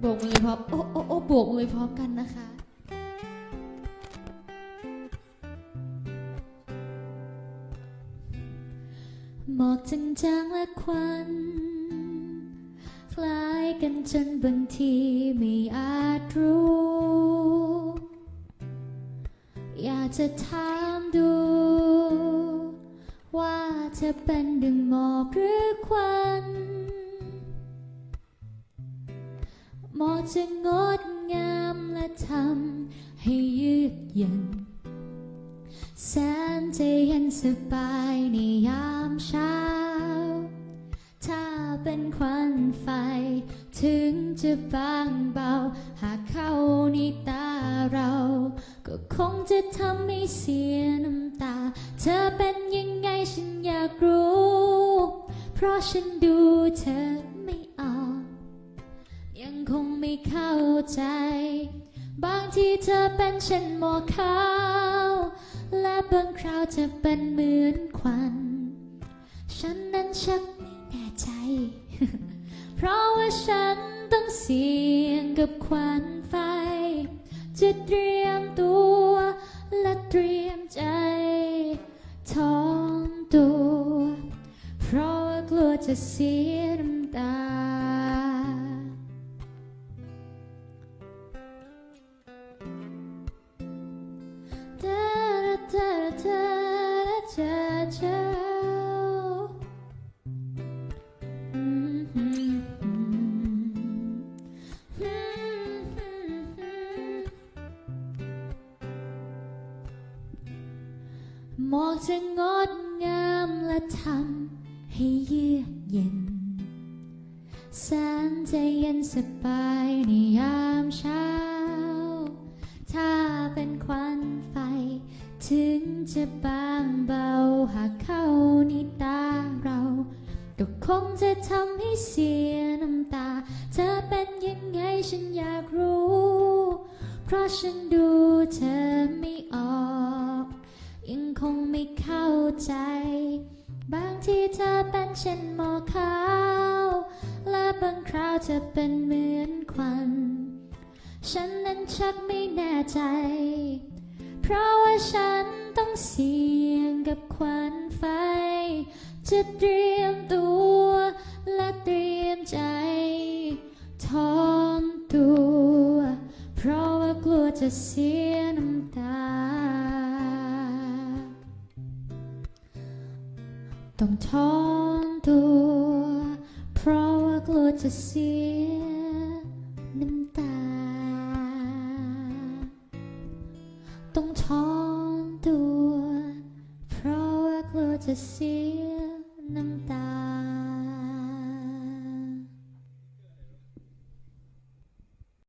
โบกมือพร้อมโอ้โอ้โอ้โบกมือพร้อมกันนะคะ หมอกจางๆและควัน คล้ายกันจนบางทีไม่อาจ จะถามดู ว่าจะเป็นดึงหมอกหรือควันหมอกจะงดงามและทำให้ยืดหยุ่นแสนจะเย็นสบายในยามเช้าถ้า เป็นควันไฟ ถึงจะบางเบา หากเข้าในตาเรา ก็คงจะทำให้เสียน้ำตา เธอเป็นยังไงฉันอยากรู้ เพราะฉันดูเธอไม่ออก ยังคงไม่เข้าใจ บางทีเธอเป็นเช่นหมอขาว และบางคราวจะเป็นเหมือนควัน ฉันนั้นชักไม่ แน่ใจ เพราะว่าฉันต้องเสี่ยงกับควันไฟ จะเตรียมตัวและเตรียมใจท้องตัว เพราะว่ากลัวจะเสียน้ำตา da da da da da da. หมอกจะงดงามและทำให้เยือกเย็นแสนจะเย็นสบายในยามเช้า ถ้าเป็นควันไฟ ถึงจะบางเบาหากเข้าในตาเรา ก็คงจะทำให้เสียน้ำตา เธอเป็นยังไงฉันอยากรู้ เพราะฉันดูเธอไม่ออก ยังคงไม่เข้าใจ บางทีเธอเป็นเช่นหมอกขาว และบางคราวจะเป็นเหมือนควัน ฉันนั้นชักไม่แน่ใจ เพราะว่าฉันต้องเสี่ยงกับควันไฟ จะเตรียมตัวและเตรียมใจท้องตัว เพราะว่ากลัวจะเสียน้ำ ต้องท้องตัว เพราะว่ากลัวจะเสียน้ำตา ต้องท้องตัว เพราะว่ากลัวจะเสียน้ำตา